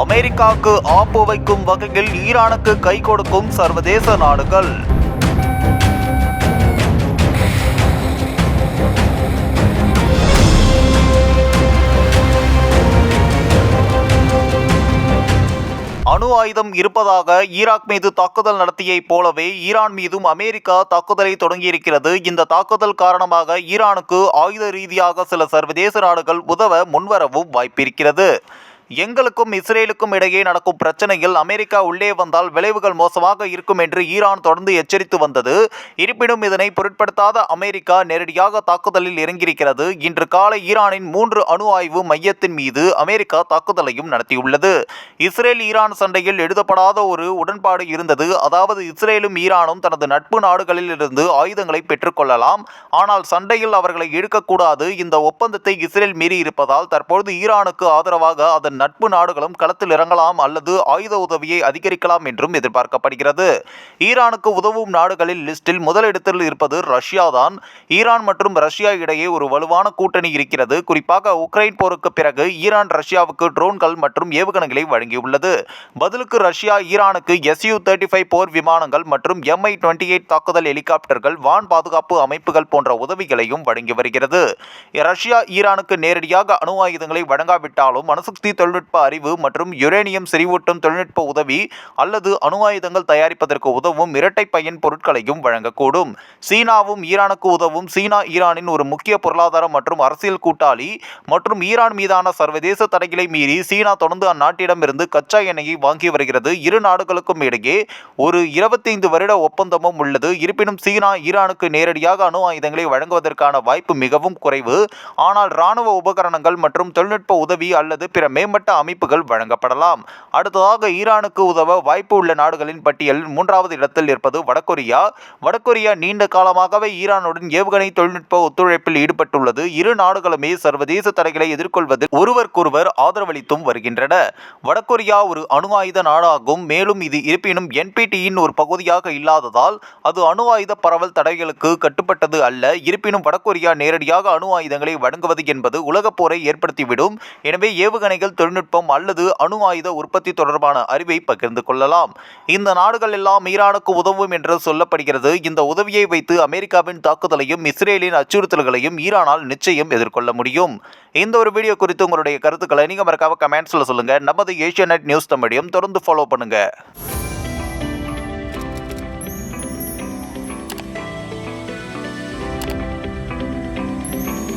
அமெரிக்காவுக்கு ஆப்பு வைக்கும் வகையில் ஈரானுக்கு கை கொடுக்கும் சர்வதேச நாடுகள். அணு ஆயுதம் இருப்பதாக ஈராக் மீது தாக்குதல் நடத்தியைப் போலவே ஈரான் மீதும் அமெரிக்கா தாக்குதலை தொடங்கியிருக்கிறது. இந்த தாக்குதல் காரணமாக ஈரானுக்கு ஆயுத ரீதியாக சில சர்வதேச நாடுகள் உதவ முன்வரவும் வாய்ப்பிருக்கிறது. எங்களுக்கும் இஸ்ரேலுக்கும் இடையே நடக்கும் பிரச்சனையில் அமெரிக்கா உள்ளே வந்தால் விளைவுகள் மோசமாக இருக்கும் என்று ஈரான் தொடர்ந்து எச்சரித்து வந்தது. இருப்பினும் இதனை பொருட்படுத்தாத அமெரிக்கா நேரடியாக தாக்குதலில் இறங்கியிருக்கிறது. இன்று காலை ஈரானின் மூன்று அணு ஆய்வு மையத்தின் மீது அமெரிக்கா தாக்குதலையும் நடத்தியுள்ளது. இஸ்ரேல் ஈரான் சண்டையில் எழுதப்படாத ஒரு உடன்பாடு இருந்தது. அதாவது இஸ்ரேலும் ஈரானும் தனது நட்பு நாடுகளில் இருந்து ஆயுதங்களை பெற்றுக்கொள்ளலாம். ஆனால் சண்டையில் அவர்களை இழுக்கக்கூடாது. இந்த ஒப்பந்தத்தை இஸ்ரேல் மீறி இருப்பதால் தற்பொழுது ஈரானுக்கு ஆதரவாக அதன் நட்பு நாடுகளும் களத்தில் இறங்கலாம் அல்லது ஆயுத உதவியை அதிகரிக்கலாம் என்றும் எதிர்பார்க்கப்படுகிறது. ஈரானுக்கு உதவும் நாடுகளில் லிஸ்டில் முதலிடத்தில் இருப்பது ரஷ்யா தான் ஈரான் மற்றும் ரஷ்யா இடையே ஒரு வலுவான கூட்டணி இருக்கிறது. குறிப்பாக உக்ரைன் போருக்கு பிறகு ஈரான் ரஷ்யாவுக்கு ட்ரோன்கள் மற்றும் ஏவுகணைகளை வழங்கியுள்ளது. பதிலுக்கு ரஷ்யா ஈரானுக்கு எஸ்யூ தேர்ட்டி ஃபைவ் போர் விமானங்கள் மற்றும் எம்ஐ டுவெண்ட்டி எயிட் தாக்குதல் ஹெலிகாப்டர்கள் வான் பாதுகாப்பு அமைப்புகள் போன்ற உதவிகளையும் வழங்கி வருகிறது. ரஷ்யா ஈரானுக்கு நேரடியாக அணு ஆயுதங்களை வழங்காவிட்டாலும் அணுசக்தி தொழில்நுட்ப அறிவு மற்றும் யுரேனியம் செறிவூட்டும் தொழில்நுட்ப உதவி அல்லது அணு ஆயுதங்கள் தயாரிப்பதற்கு உதவும் இரட்டை பயன் பொருட்களையும் வழங்கக்கூடும். சீனாவும் ஈரானுக்கு உதவும் சீனா ஈரானின் ஒரு முக்கிய பொருளாதார மற்றும் அரசியல் கூட்டாளி மற்றும் ஈரான் மீதான சர்வதேச தடைகளை மீறி சீனா தொடர்ந்து அந்நாட்டிடமிருந்து கச்சா எண்ணெயை வாங்கி வருகிறது. இரு நாடுகளுக்கும் இடையே ஒரு இருபத்தைந்து வருட ஒப்பந்தமும் உள்ளது. இருப்பினும் சீனா ஈரானுக்கு நேரடியாக அணு ஆயுதங்களை வழங்குவதற்கான வாய்ப்பு மிகவும் குறைவு. ஆனால் இராணுவ உபகரணங்கள் மற்றும் தொழில்நுட்ப உதவி அல்லது பிற மேம்பட்ட அமைப்புகள் வழங்கப்படலாம். அடுத்ததாக ஈரானுக்கு உதவ வாய்ப்பு உள்ள நாடுகளின் பட்டியலில் மூன்றாவது இடத்தில் இருப்பது வடகொரியா. வடகொரியா நீண்ட காலமாகவே ஈரானுடன் ஏவுகணை தொழில்நுட்ப ஒத்துழைப்பில் ஈடுபட்டுள்ளது. இரு நாடுகளுமே சர்வதேச தடைகளை எதிர்கொள்வதில் ஒருவருக்கொருவர் ஆதரவளித்தும் வருகின்றன. வடகொரியா ஒரு அணு ஆயுத நாடாகும். மேலும் இது இருப்பினும் என்பிடியின் ஒரு பகுதியாக இல்லாததால் அது அணு ஆயுத பரவல் தடைகளுக்கு கட்டுப்பட்டது அல்ல. இருப்பினும் வடகொரியா நேரடியாக அணு ஆயுதங்களை வழங்குவது என்பது உலகப் போரை ஏற்படுத்திவிடும். எனவே ஏவுகணைகள் தொழில்நுட்பம் அல்லது அணு ஆயுத உற்பத்தி தொடர்பான அறிவை பகிர்ந்து கொள்ளலாம். இந்த நாடுகள் எல்லாம் ஈரானுக்கு உதவும் என்று சொல்லப்படுகிறது. இந்த உதவியை வைத்து அமெரிக்காவின் தாக்குதலையும் இஸ்ரேலின் அச்சுறுத்தல்களையும் ஈரானால் நிச்சயம் எதிர்கொள்ள முடியும். இந்த ஒரு வீடியோ குறித்து உங்களுடைய கருத்துக்களை நீங்கள் மறக்காம கமெண்ட்ஸில் சொல்லுங்கள் நமது ஏஷியா நெட் நியூஸ் தமிழையும் தொடர்ந்து ஃபாலோ பண்ணுங்கள்